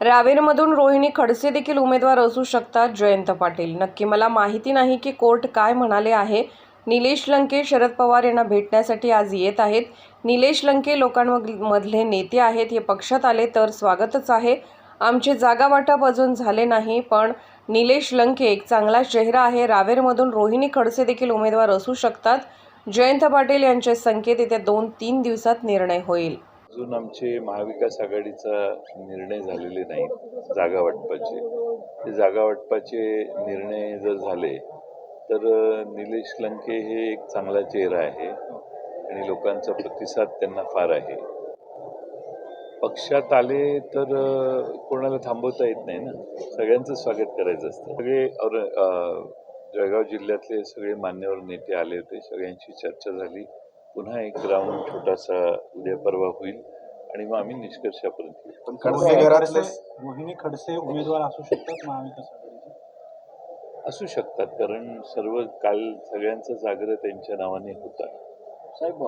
रावेरमधून रोहिणी खडसे देखील उमेदवार असू शकतात जयंत पाटील. नक्की मला माहिती नाही की कोर्ट काय म्हणाले आहे. निलेश लंके शरद पवार यांना भेटण्यासाठी आज येत आहेत. निलेश लंके लोकांमधले नेते आहेत हे पक्षात आले तर स्वागतच आहे. आमचे जागा वाटप अजून झाले नाही पण निलेश लंके एक चांगला चेहरा आहे. रावेरमधून रोहिणी खडसे देखील उमेदवार असू शकतात. जयंत पाटील यांचे संकेत येत्या दोन तीन दिवसात निर्णय होईल. अजून आमचे महाविकास आघाडीचा निर्णय झालेले नाही जागा वाटपाचे. ते जागा वाटपाचे निर्णय जर झाले तर निलेश लंके हे एक चांगला चेहरा आहे आणि लोकांचा प्रतिसाद त्यांना फार आहे. पक्षात आले तर कोणाला थांबवता येत नाही ना? सगळ्यांचं स्वागत करायचं असतं. सगळे और जळगाव जिल्ह्यातले सगळे मान्यवर नेते आले होते सगळ्यांशी चर्चा झाली. पुन्हा एक राऊंड छोटासा उद्या परवा होईल आणि मग आम्ही निष्कर्षापर्यंत खडसे खडसे घरातले- खडसे रोहिणी खडसे उमेदवार असू शकतात महाविकास असू शकतात कारण सर्व काल सगळ्यांचाच आग्रह त्यांच्या नावाने होता. साहेब